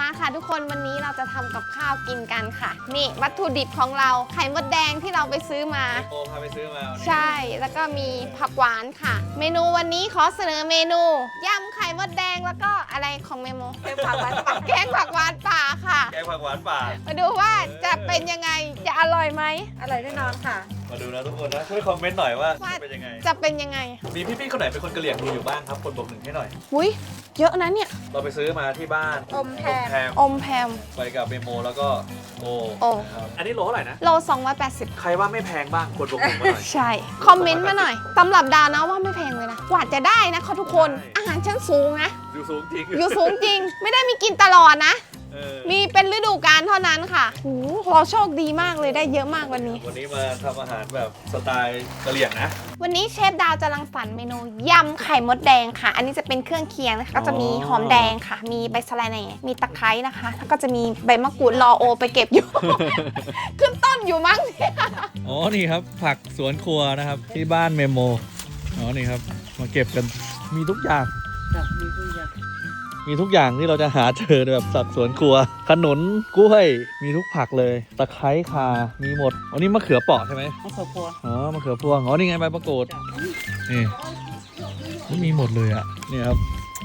มาค่ะทุกคนวันนี้เราจะทำกับข้าวกินกันค่ะ นี่วัตถุดิบของเราไข่มดแดงที่เราไปซื้อมาโอพาไปซื้อมาวันนี้ใช่แล้วก็มีผักหวานค่ะ เมนูวันนี้ขอเสนอเมนูยำไข่มดแดงแล้วก็อะไรของเมโมแกงผักหวานป่าแกงผักหวานป่าค่ะ แกงผักหวานป่า มาดูว่าจะเป็นยังไงจะอร่อยไหมอร่อยแน่นอนค่ะ มาดูนะทุกคนนะช่วยคอมเมนต์หน่อยว่าว่า เป็นยังไง จะเป็นยังไงมีพี่ๆคนไหนเป็นคนกะเหรี่ยงดูอยู่บ้างครับคนบอกหนึ่งให้หน่อย อุ้ยเยอะนะเนี่ย เราไปซื้อมาที่บ้านอมแพงแพงอมแพม ไปกับเมโมแล้วก็โอโอ นะครับอันนี้โลเท่าไหร่นะ โล280 ใครว่าไม่แพงบ้างคนบอกหนึ่งมาหน่อย ใช่ คอมเมนต์มาหน่อยตำรับดาวนะว่าไม่แพงเลยนะ กว่าจะได้นะเขาทุกคน ใช่ อาหารชั้นสูงนะ ดูสูงจริงอยู่สูงจริง ไม่ได้มีกินตลอดนะ เออมีเป็นฤดูกาลเท่านั้นค่ะโอ้โหเราโชคดีมากเลยได้เยอะมากวันนี้ วันนี้มาทำอาหารแบบสไตล์กะเหรี่ยงนะ วันนี้เชฟดาวจะรังสรรค์เมนูยำไข่มดแดงค่ะ อันนี้จะเป็นเครื่องเคียงนะคะก็จะมีอ๋อหอมแดงค่ะ มีใบสะระแหน่มีตะไคร้นะคะ แล้วก็จะมีใบมะกรูดรอโอ ไปเก็บอยู่ ขึ้นต้นอยู่มั้งเนี่ยอ๋อนี่ครับ ผักสวนครัวนะครับ ที่บ้านเมโมอ๋อนี่ครับ มาเก็บกันมีทุกอย่างจับมีทุกอย่าง มีทุกอย่างที่เราจะหาเจอแบบสัตว์สวนครัว ขนุนกล้วย มีทุกผักเลยตะไคร้คามีหมดอันนี้มะเขือเปราะใช่ไหมมะเขือพวงอ๋อมะเขือพวงอ๋อนี่ไงใบประกดนี่อุ๊ยมีหมดเลยอะนี่ครับ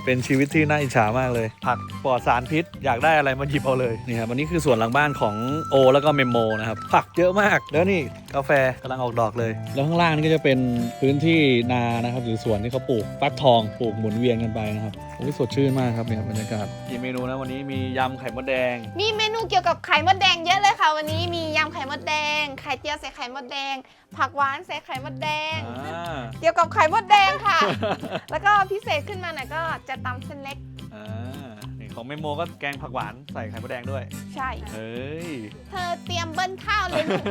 เป็นชีวิตที่น่าอิจฉามากเลย ผักปลอดสารพิษ อยากได้อะไรมาหยิบเอาเลยนี่ครับอันนี้คือส่วนหลังบ้านของโอ แล้วก็เมมโมนะครับผักเยอะมาก แล้วนี่กาแฟกำลังออกดอกเลย แล้วข้างล่างนี่ก็จะเป็นพื้นที่นานะครับหรือสวนที่เขาปลูกฟักทองปลูกหมุนเวียนกันไปนะครับโอ้ยสดชื่นมากครับเนี่ยบรรยากาศกี่เมนูนะวันนี้มียำไข่มดแดง มีเมนูเกี่ยวกับไข่มดแดงเยอะเลยค่ะ วันนี้มียำไข่มดแดง ไข่เจียวใส่ไข่มดแดง ผักหวานใส่ไข่มดแดงอ่าเกี่ยวกับไข่มดแดงค่ะ แล้วก็พิเศษขึ้นมาหน่อยก็จะตำเส้นเล็ก อ่านี่ของเมโมก็แกงผักหวานใส่ไข่มดแดงด้วย ใช่ เฮ้ย เธอเตรียมเบิ้ลข้าวเลยลูก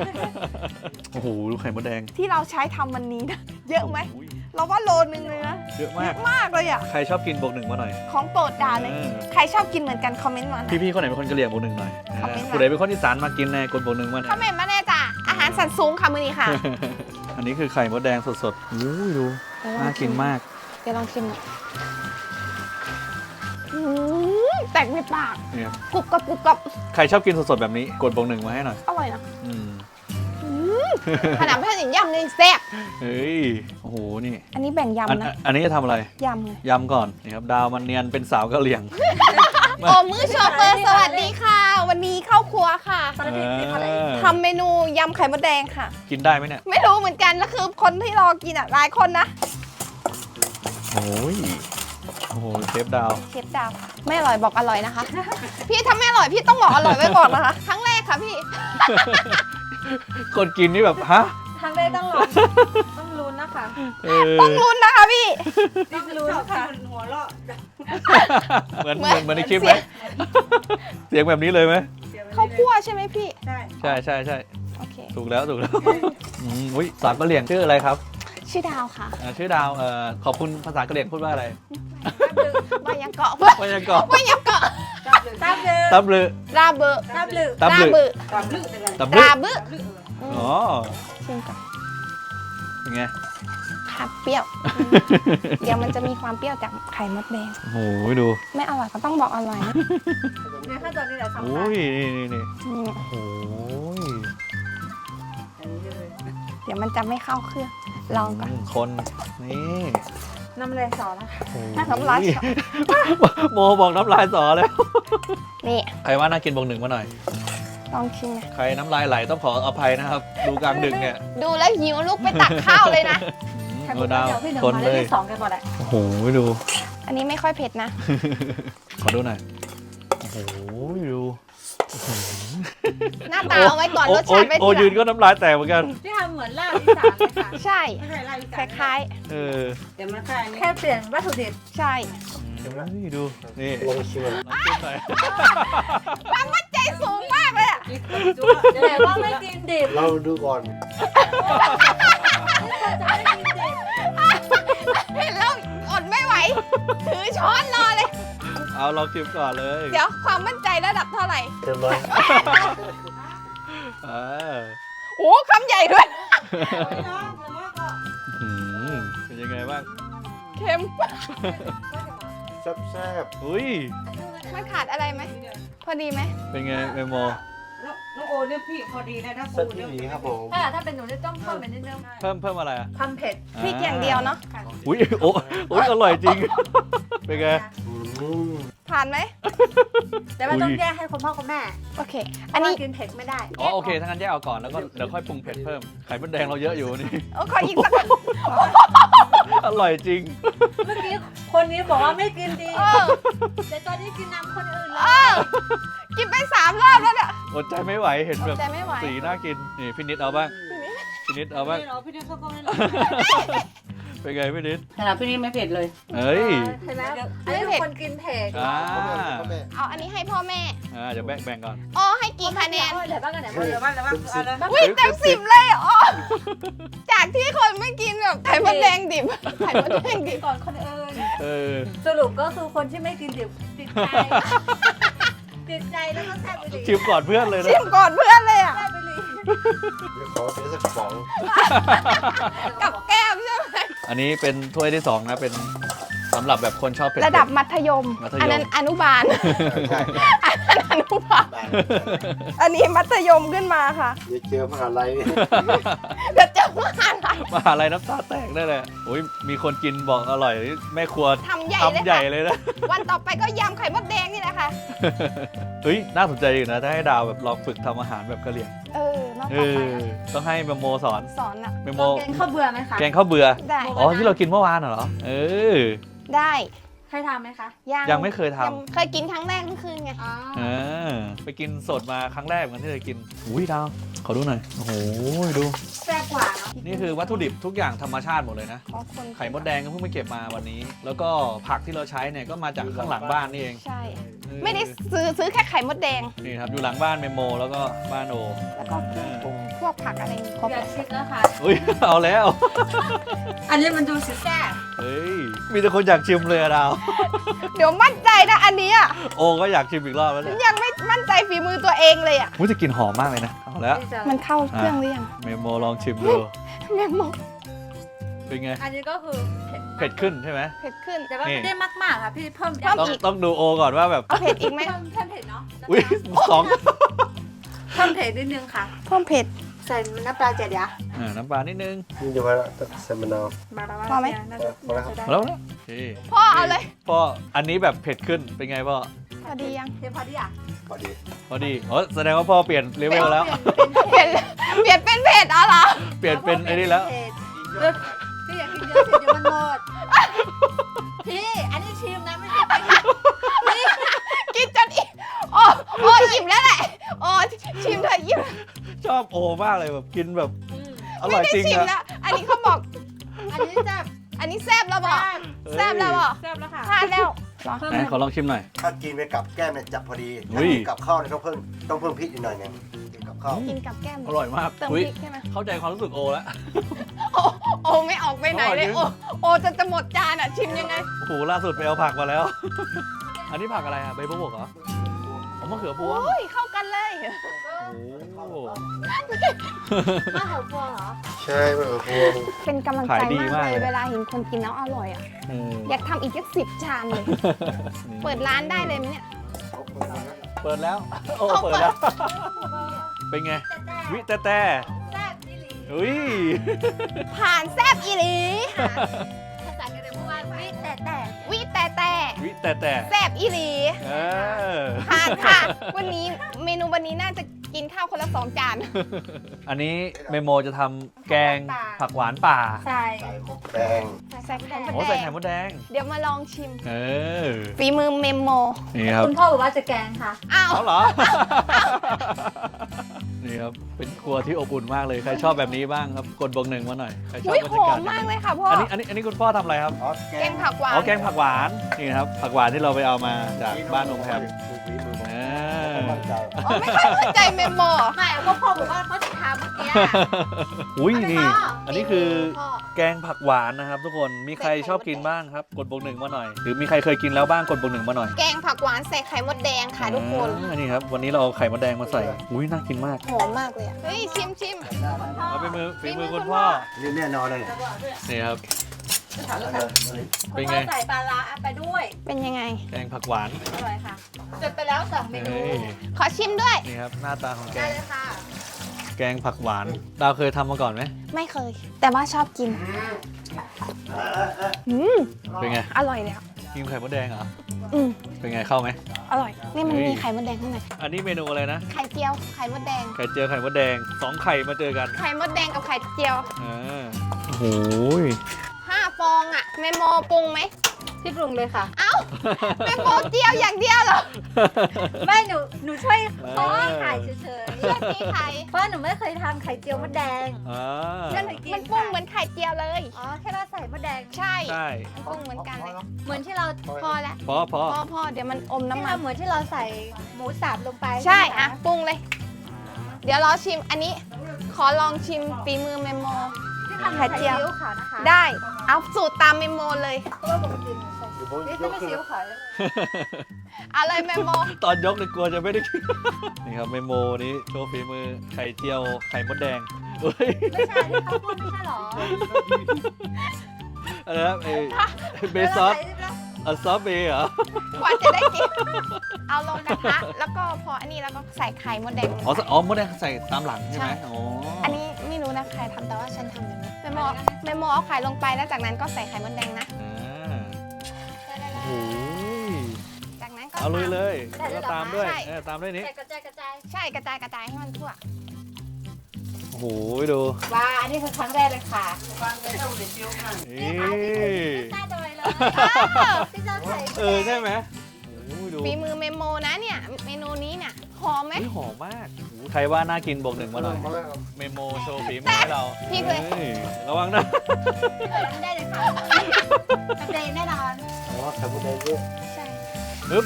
โอ้โหดูไข่มดแดงที่เราใช้ทำวันนี้นะเยอะไหมโยเราว่าโลนึงเลยนะเยอะมาก มากเลยอะ ใครชอบกินบวกหนึ่งมาหน่อย ของโปรดดาวเลย เออ ใครชอบกินเหมือนกัน คอมเมนต์มานะพี่ๆคนไหนเป็นคนกะเหรี่ยงบวกหนึ่งหน่อยคอมเมนต์มา ผู้ใดเป็นคนอีสานมากินในกดบวกหนึ่งมาหน่คออมยเมนต์มาแน่จ้ะอาหารสันสูงค่ะมือนี้ค่ะ อันนี้คือไข่มดแดงสดๆอู้ยดูน่ากินมาก เดี๋ยวลองชิมหน่อย อืมแตกในปากเนี่ยกรุบกรับกรุบกรับใครชอบกินสดๆแบบนี้กดบวกหนึ่งมาให้หน่อยอร่อยนะอืมขนาดไม่ใช่อย่างยำเลยแซ่บเฮ้ยโอ้โหนี่อันนี้แบ่งอันยำนะอันนี้จะทำอะไรยำเลยยำก่อนนี่ครับ ดาวมันเนียนเป็นสาวกะเหรี่ยง โอ้มือโชเฟอร์สวัสดีค่ะ วันนี้เข้าครัวค่ะตอนนี้ติดอะไรทำเมนูยำไข่มดแดงค่ะ กินได้ไหมเนี่ยไม่รู้เหมือนกันแล้วคือคนที่รอกินอะหลายคนนะโอ้ยโอ้โหเชฟดาว เชฟดาวค่ะไม่อร่อยบอกอร่อยนะคะ พี่ถ้าไม่อร่อยพี่ต้องบอกอร่อยไว้ก่อนนะคะครั้งแรกค่ะพี่คนกินนี่แบบฮะทางได้ต้องลองต้องลุ้นนะคะเออต้องลุ้นนะคะพี่ ต้องลุ้นค่ะหัวเราะเหมือนเหมืเหอมือนนเหมือนในคลิปไหมเสียงแบบนี้เลยไหมข้าวคั่วใช่ไหมพี่ ใช่ใช่ใช่ใช่โอเคถูกแล้วถูกแล้วอืมอุ้ยสามกะเหรี่ยงชื่ออะไรครับ ชื่อดาวค่ะอ่าชื่อดาวเอ่อขอบคุณภาษากะเหรี่ยงพูดว่าอะไร วายังเกาะว่ายังก่อนวายังเกาะตับลือตับลือราเบอตับลือตับลือราเบอตับลือเป็นไรตับลือราเบออ๋อชิมก่อนเป็นไง ค่ะเปรี้ยว เดี๋ยวมันจะมีความเปรี้ยวจากไข่มดแดง โอ้โหดูไม่อร่อยก็ต้องบอกอร่อยนะในขั้นตอนนี้แหละสำโอ้คัญยนี่นี่นี่นี่โอ้โหอันนี้เลยเดี๋ยวมันจะไม่เข้าเครื่อง ลองก่อน คน นี่น้ำแรงสอนะคะโอ้โหน้ำลายสอโมบอกน้ำลายสอแล้ว นี่ ใครว่าน่ากินบวกหนึ่งมาหน่อย ลองชิมนะใครน้ำลายไหลต้องขออภัยนะครับ ดูกลางดึกเนี่ย ดูแล้วหิวลุกไปตักข้าวเลยนะอืมแค่เอคอนดาวเดียวพี่หนึ่งคนมาเลได้ยสองกันก่อนแหละโอ้โหดู อันนี้ไม่ค่อยเผ็ดนะ ขอดูหน่อย โอ้โหดู หน้าตาเอาไว้ก่อนรสชาติไว้โอ้ทีโยืนหลังก็น้ำลายแตกเหมือนกันพี่ทำเหมือนลาบอีสานเลยค่ะใช่ ไม่ใช่ลาบอีคสานล้ายเออเดี๋ยวมันแค่แค่เปลี่ยนวัตถุดิบๆ ใช่นี่ดู นี่ลองชิมลองชิมหน่อยความมั่นใจสูงมากเลยอะแต่ว่าไม่กินดิบเราดูก่อนจะไม่กินดิบเห็นแล้วอดไม่ไหว ถือช้อนรอเลย เอาลองชิมก่อนเลยเดี๋ยวความมั่นใจระดับเท่าไหร่เต็มไหมเออโอ้คำใหญ่ด้วยน้องน้องก็หืมเป็นยังไงบ้าง เค็มแซ่บอุ้ยมันขาดอะไรไหมพอดีไหมเป็นไงเมโมแล้ว น้องโอเนี่ยพี่พอดีนะถ้าเส้ปูนเนี่ยหมี่ครับผมถ้าถ้าเป็นหนูเนี่ยต้องเพิ่มไปนิดนึงเพิ่มเพิ่มอะไรอะความเผ็ดพริกอย่างเดียวเนาะอุ้ยโอ้โอ้ยอร่อยจริง เป็นไง อืมผ่านไหมแต่ว่าต้องอุ๊ยแยกให้คุณพ่อคุณแม่โอเค อัอันนนี้นี้กินเผ็ดไม่ได้อ๋อโอเคถ้างั้นแยกเอาก่อนแล้วก็เดี๋ยวค่อยปรุงเผ็ดเพิ่ม ไข่มดแดงเราเยอะอยู่นี่ โอ้ขออีกสักอร่อยจริง เมื่อกี้คนนี้บอกว่าไม่กินดี เออแต่ตอนนี้กินน้ำคนอื่นเลเอยอกินไปสามรอบแล้วเนี่ย อดใจไม่ไหวเห็นแบบใจไม่ไหว สีน่ากินนี่พี่นิดเอาบ้างพี่นิดเอาบ้างนี่เหรอพี่นี่เขาก็ไม่รู้เป็นไงพี่นิดขนาดพี่นี่ไม่เผ็ดเลย เอ้ยเห็นไหมอันนี้เป็นคนกินเผ็ดอ่าเอาอันนี้ให้พ่อแม่อ่าเดี๋ยวแบ่งแบ่งก่อนอ๋อให้กี่คะแนนเดี๋ยวบ้างกันเดี๋ยวบ้างเดี๋ยวบ้างเดี๋ยวบ้างอะไรบ้างอุ้ยเต็มสิบเลยอ๋อจากที่คนไม่กินแบบไข่มดแดงดิบไข่มดแดงดิบก่อนคนอื่นเออสรุปก็คือคนที่ไม่กินดิบติดใจ ติดใจแล้วก็แซ่บไปเลยชิมก่อนเพื่อนเลยนะชิมก่อนเพื่อนเลยอะ แซ่บไปเลยเดี๋ยวขอเสียสักกระป๋อง กับแก้มใช่ไหม อันนี้เป็นถ้วยที่สองนะเป็น สำหรับแบบคนชอบเผ็ด ระดับมัธยม มัธยม อันนั้นอนุบาล ใช่อันนั้นอนุบาลได้อันนี้มัธยมขึ้นมาค่ะเดี๋ยวเจอมหาลัยเดี๋ยวเจะมาอะไรมหาลัยน้ำตาแตกได้เลยอุ้ยมีคนกินบอกอร่อยแม่ครัวทำใหญ่เลยทำใหญ่ค่ะ เลยนะ วันต่อไปก็ยำไข่มดแดงนี่แหละค่ะ เฮ้ยน่าสนใจอยู่นะถ้าให้ดาวแบบลองฝึกทำอาหารแบบกะเหรี่ยง เออน้องเอต่อไปอต้องให้เมโมสอน สอนอะเมโมแกงข้าวเบื่อไหมคะแกงข้าวเบื่อ ได้ อ๋อที่เรากินเมื่อวานเหรอ เออ ได้เคยทำไหมคะยังยังไม่เคยทำ ยังเคยกินครั้งแรกเมื่อคืนไง อ๋อเออไปกินสดมาครั้งแรกเหมือนกันที่เคยกิน อุ้ยดาว ขอดูหน่อย โอ้โห ดู แซ่บกว่าเนาะนี่คือวัตถุดิบทุกอย่างธรรมชาติหมดเลยนะของคนไข่มดแดงก็เพิ่งไปเก็บมาวันนี้ แล้วก็ผักที่เราใช้เนี่ยก็มาจากข้างหลังบ้านนี่เองใช่เออไม่ได้ซื้อซื้อแค่ไข่มดแดง นี่ครับอยู่หลังบ้านเมโม แล้วก็บ้านโอแล้วก็เครื่องปรุงพ วกผักอะไรอย่างงี้ครบอย่าชิกนะคะอุ้ยเอาแล้ว อันนี้มันดูสิแซ่บเฮ้ย มีแต่คนอยากชิมเลยอะดาว เดี๋ยวมั่นใจนะอันนี้อะโอก็อยากชิมอีกรอบแล้วเนี่ยยังไม่มั่นใจฝีมือตัวเองเลยอะมุ้ยจะกินหอมมากเลยนะ เอาแล้วมันเข้าเครื่องหรือยังเมโมลองชิมดู แม่หมกเป็นไง อันนี้ก็คือเผ็ดเผ็ดขึ้นใช่ไหม เผ็ดขึ้น แต่ว่านี่ ไม่ได้มากๆค่ะพี่เพิ่มเพิ่มต้องอีก ต้องดูโอก่อนว่าแบบ เอาเผ็ดอีกไหมเพิ่มเพิ่มเผ็ดเนาะอุ้ยสอง เพิ่มเผ็ดนิดนึงค่ะ เพิ่มเผ็ด ใส่น้ำปลาเจ็ดยะอ่าน้ำปลานิดนึงนี่เดี๋ยวว่าเซมานาวพอไหม น่าจะพอแล้วครับมาแล้วนะโอเคพ่อเอาเลย พ่ออันนี้แบบเผ็ดขึ้นเป็นไงพ่อพอดียังเดี๋ยวพอดีอะพอดีพอดีอ๋อแสดงว่าพ่อเปลี่ยนเลเวลแล้ว เปลี่ยนเปลี่ยนเป็นเผ็ดอ๋อเหรอเปลี่ยนเป็นไอ้นี่แล้วเผ็ดพี่อยากกินเยอะเผ็ดเดี๋ยวมัน โอมากเลยแบบกินแบบอืมอร่อยจริงชิมอะแล้วอันนี้เขาบอก อันนี้แซ่บอันนี้แซ่บแล้วบอกแซ่บแล้วบอกแซ่บแล้วค่ะพลาดแล้วเพิ่มไหนขอลองชิมหน่อย ถ้ากินไปกับแก้มเนี่ยจับพอดีอุ้ถ้ายกินกับข้าวเนี่ยต้องเพิ่มต้องเพิ่มพริกอีกหน่อยหนึงกินกับข้าวกินกับแก้มอร่อยมากเติมอุ้พยริกใช่ไหมเข้าใจความรู้สึกโอแล้วโอ้โอ้ไม่ออกไปไหนเลยอร่อยจริงโอ้โอ้จะจะหมดจานอะชิมยังไงโอ้โหล่าสุดไปเอาผักมาแล้ว อันนี้ผักอะไรอะใบบัวบกเหรออ๋อมะเขือพวงโอ้ยเข้ากันเลย โอ้โหข้าวหัวพวงเหรอ ใช่มะเขือพวงเป็นกำลังใจขายดีมากมากเลยเลยเวลาเห็นคนกินแล้วอร่อยอะเอออยากทำอีกสักสิบชามเลย เปิดร้านได้เลยไหมเนี่ย เปิดแล้ว โอ้เปิดแล้ว เป็นไง วิแต่แต่แซ่บอีหลีอุ้ย ผ่านแซบอีหลี แต่แต่แซบอีหลีเออผ่านค่ะ วันนี้เมนูวันนี้น่าจะ กินข้าวคนละสองจาน อันนี้เมโมจะทำแกงผักหวานป่าใส่ใส่หมกแดงใส่ไข่มโอ้ดใส่แดไข่งมดแดง เดี๋ยวมาลองชิม เออ ฝีมือเมมโม นี่ครับ คุณพ่อบอกว่าจะแกงค่ะ อ้าวเขาเหรอ นี่ครับ เป็นครัวที่อบอุ่นมากเลย ใครชอบแบบนี้บ้างครับ กดบวกหนึ่งมาหน่อย ใครชอบอุ้ยบรหรยาอกาศมมากเลยค่ะพ่ออันนี้ อันนี้ อันนี้คุณพ่อทำอะไรครับอ๋อแกงผักหวาน อ๋อ แกงผักหวาน นี่นะครับ ผักหวานที่เราไปเอามาจากบ้านองแพมฝีมือผ มอ่าตั้งใจอ๋อไม่ค่อยเข้าใจเมมโมไม่ก็พ่อบอกว่าเขาจะทำเมื่อกี้อุ้ยนี่พ่ออันนี้คือพ่อแกงผักหวานนะครับ ทุกคนมีใครชอบกินบ้างครับ กดบวกหนึ่งมาหน่อย หรือมีใครเคยกินแล้วบ้างกดบวกหนึ่งมาหน่อยแกงผักหวานใส่ไข่มดแดงค่ะทุกคน อ่านี่ครับวันนี้เราเอาไข่มดแดงมาใส่ อุ้ยน่ากินมากหอมมากเลยอะเฮ้ยชิมชิม เอาไปมือฝีมือคุณพ่อนี่แน่นอนเลยเนี่ยนี่ครับ เป็นไง ใส่ปลาร้าไปด้วย เป็นยังไง แกงผักหวาน อร่อยค่ะจดไปแล้วสองเมนูเฮ้ยขอชิมด้วย นี่ครับ หน้าตาของแกได้ง เลยค่ะ แกงผักหวาน ดาวเคยทำมาก่อนไหม ไม่เคย แต่ว่าชอบกินอืมเป็นไง อร่อยเลยอะกินไข่มดแดงเหรอ อืมเป็นไงเข้าไหม อร่อย นี่มันเฮ้ย มีไข่มดแดงข้างในอันนี้เมนูอะไรนะ ไข่เจียว ไข่มดแดง ไข่เจียวไข่มดแดงสองไข่มาเจอกัน ไข่มดแดงกับไข่เจียว อ่าโอ้โหห้าฟอ งอะเมโมปรุงไหมพี่ปรุงเลยค่ะ เอ้าเมโมเจียวอย่างเดียวเหรอไม่หนูหนูช่วยป้อนไข่เฉยเชื่อตีไข่ๆเพราะหนูไม่เคยทำไข่เจียวมดแดงอ่านั่นมันปรุงเหมือนไข่เจียวเลย อ๋อแค่เราใส่มดแดง ใช่ใช่มันปรุงเหมือนกันเลยเหมือนที่เราพอแล้วพอพอพอพอเดี๋ยวมันอมที่น้ำมัเรานเหมือนที่เราใส่หมูสับลงไปใช่ไหมคอะปรุงเลย เดี๋ยวรอชิมอันนี้ ขอลองชิมฝีมือเมโมที่ทำ ไข่เจียว ซีอิ๊วขาวนะคะได้ เอาสูตรตามเมโมเลย เพราะว่าปกติหนูใส่นี่จะไม่ซีอิ๊วขาวเลยเอาเลยเมโม ตอนยกเลยกลัวจะไม่ได้กิน นี่ครับเมโมนี้โชว์ฝีมือไข่เจียวไข่มดแดงเฮ้ยไม่ใช่ที่เขาพูดไม่ใช่หรออะไรนะเอเบซอสอัซอสเบย์เหรอกว่าจะได้กิน เอาลงกระทะแล้วก็พออันนี้แล้วก็ใส่ไข่มดแดงลงอ๋อไป อ๋อมดแดงใส่ตามหลังใช่ไหมใช่ อ๋ออันนี้ไม่ รู้นะใครทำแต่ว่าฉันทำอย่างนี้เมโมเมโมเอาไข่ลงไปแล้วจากนั้นก็ใส่ไข่มดแดงนะอ่าโอ้ยจากนั้นก็เอาเลยตามเลยแล้วตามด้วยใช่ เออตามด้วยนี้ ใส่กระจายกระจายใช่กระจายกระจายให้มันทั่ว โอ้โหดู ว้าอันนี้คือครั้งแรกเลยค่ะนี่นี่ค่ะที่เคยกินใต้ดอยเลยที่เราใส่เออใช่ไหมโอ้ยดู ฝีมือเมโมนะเนี่ยเมนูนี้เนี่ย หอมไหมเฮ้ยหอมมากโอ้โหใครว่าน่ากินบอกหนึ่งมาหน่อย เมโมโชว์ฝีมือให้เราพริกเลยฮ้ระวังนะได้เลยค่ะทำเดแน่นอนใช่ปึ๊บ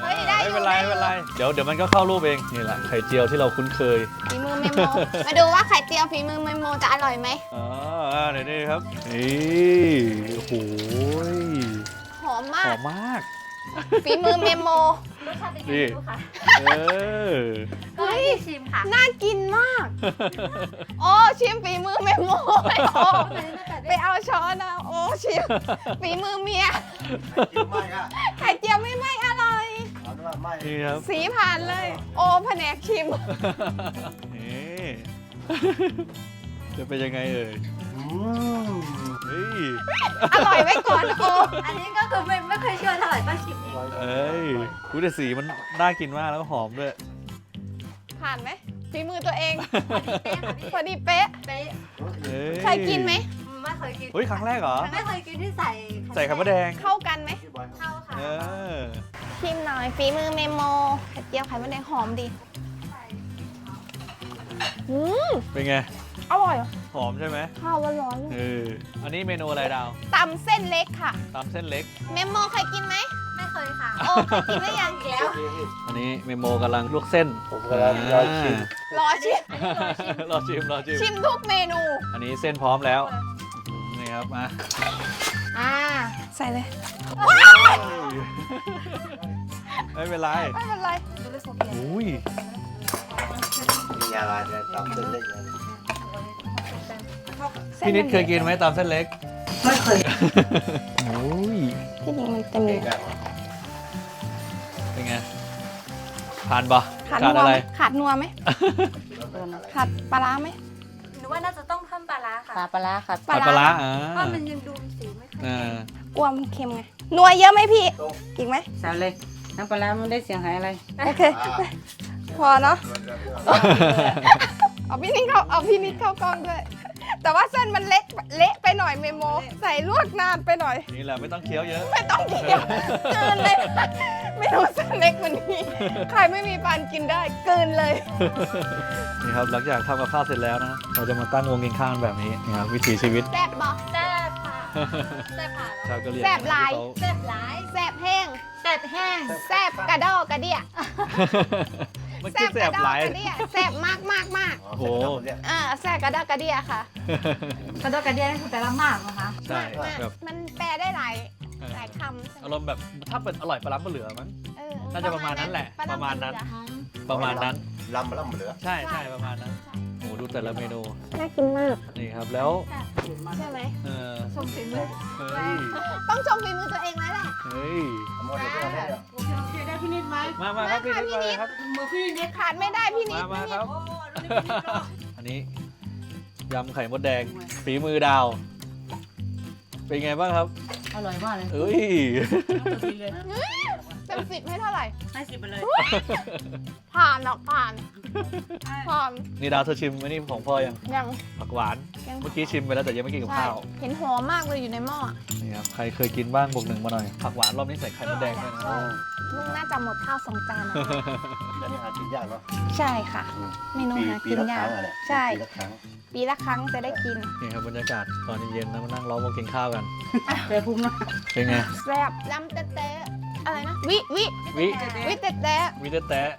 เฮ้ยได้อยู่ไม่เป็นไรได้อยู่ไม่เป็นไร เดี๋ยวเดี๋ยวมันก็เข้ารูปเอง นี่แหละไข่เจียวที่เราคุ้นเคยฝีมือเมโม มาดูว่าไข่เจียวฝีมือเมโมจะอร่อยไหม อ๋ออ่าเดี๋ยวนี่ครับ นี่โอ้โหหอมหมาอก มมาก ฝีมือเมโม รสชาติเป็นยังนี่ไงรู้ค่ะเออ ก็ให้พี่ชิมค่ะน่ากินมาก โอ้ชิมฝีมือเมโมไอ้โอไปเอาช้อนนะโอ้ชิมฝีมือเมียไข่เจียวไม่ไหม่อร่อยนี่ครับสีผ่านเลย โอ้แผนกชิมนี่จะเป็นยังไงเอ่ย เฮ้ย อร่อยไว้ก่อนโอ้อันนี้ก็คือไม่ไม่เคยเชื่อเท่าไหร่ป้าชิมเองเอ้ยคุณแต่สีมันน่ากินมากแล้วก็หอมด้วย ผ่านไหมฝีมือตัวเองเป๊ะค่ะพี่พอดีเป๊ะเป๊ะเอ้ยเคยกินไหมไม่เคยกินเฮ้ยครั้งแรกเหรอ ไม่เคยกินที่ใส่ใส่ไข่มดแดง เข้ากันไหมเข้าค่ะเออชิมหน่อยฝีมือเมโมไข่เจียวไข่มดแดงหอมดีอืมเป็นไง อร่อยห อมใช่ไหมข้าวร้อนเอออันนี้เมนูอะไรดาวๆตำเส้นเล็กค่ะ ตามเส้นเล็ก เมโมเคยกินไหม ไม่เคยค่ะ โอ้เคยกินหรือยังแล้ว อันนี้เมโมกำลังลวกเส้นผมกำลังรอชิม รอชิม รอชิมรอชิม ชิมทุกเมนู อันนี้เส้นพร้อมแล้วนี่ครับมาอ่า ใส่เลย ไม่เป็นไรไม่เป็นไร อุ้ยมีอะไรเนี่ยตามเส้นเล็กนะ พี่นิดเคยกินไหมตามเส้นเล็ก ไม่เคยโอ้ยที่จริงมันจะมีเด็กอะเป็นไงผ่านปะขาดขาดนัวอะไรไหมขาดนัวไหมขาดปลาร้าไหมหนูว่าน่าจะต้องเพิ่มปลาร้าค่ะ ปลาปลาร้าครับขาดปลาร้าอ่าเพราะมันยังดูสีไม่ค่อยอ่ากลัวมันเค็มไง นัวเยอะไหมพี่ อีกไหมสาวเลย น้ำปลาร้ามันได้เสียงหายอะไร โอเค พอเนาะ เอาพี่นิดเข้า เอาพี่นิดเข้ากล้องด้วย แต่ว่าเส้นมันเล็กเละไปหน่อยเมโม ใส่ลวกนานไปหน่อย นี่แหละไม่ต้องเคี้ยวเยอะ ไม่ต้องเกี่ยวเกินเลยไม่รู้เส้นเล็กกว่านี้ ใครไม่มีปานกินได้เกินเลย นี่ครับหลังจากทำกับข้าวเสร็จแล้วนะเราจะมาตั้งวงกินข้าวกันแบบนี้นี่ครับวิถีชีวิตแซ่บบอกแซ่บค่ะแซ่บค่ะชาวกะเหรี่ยงแซ่บหลายที่เขแซ่บหลายแซ่บแห้งแซ่บแห้งแซ่บกระดอกกระเดีย มันแซ่คือบแสกระบดอหกลายกระเดียแซ่บมากมากมากอ๋อเสร็จแล้วเนี่ยอ่าแซ่บกระดอกกระเดียค่ะกระโดดกระเดียนี่คือแปลว่ามากนะคะใช่มากแบบมันแปลได้หลายหลายคำใช่ไหมอารมณ์แบบถ้าเป็นอร่อยปลาล้ำปลาเหลือมั้ง เออน่าจะประมาณนั้นแหละปลประมาณนั้นเหลือประมาณนั้น ลำมาลำเหลือ ใช่ใช่ประมาณนั้นโอ้ดูแต่ละเมนู น่ากินมาก นี่ครับ แล้ว ใช่ไหมเออชมฝีมือเฮ้ย ต้องชมฝีมือตัวเองแล้วแหละ เฮ้ยโอเคโอเคได้ พี่นิดไหมมามาครับพี่นิดมาเลยครับ มือพี่นิดขาดไม่ได้พี่นิมาดมาพี่คนิรัดบโอ้ดูดิพี่นิดรออันนี้ยำไข่มดแดงฝีมือดาว เป็นไงบ้างครับอร่อยมากเลยเอ้ยตัวทีเลยเต็มสิบให้เท่าไหร่ ให้สิบไปเลยผ่านหรอกผ่านผ่านนี่ดาวเธอชิมไหมนี่ของพ่อยังยัง ผักหวาน ยังเมื่อกี้ชิมไปแล้วแต่ยังไม่กินกับใช่ข้าว เห็นหอมมากเลยอยู่ในหม้ออะนี่ครับใครเคยกินบ้างบวกหนึ่งมาหน่อย ผักหวานรอบนี้ใส่ไข่มดแดงด้วยนะ ลุงน่าจะหมดข้าวสองจานนะแล้วนี่หากินยากเนาะใช่ค่ะอืมเมนูปีหาปีกินละคยารั้กงอะเนี่ยใช่ ปีละครั้งปีละครั้งจะได้กินนี่ครับบรรยากาศตอนเย็นๆนะมานั่งล้อมวงกินข้าวกันเดี๋ยวภูมินะเป็นไงแซ่บลำเต๊ะๆอะไรนะ วิวิวิวิเต๊ะวิเตะแตะ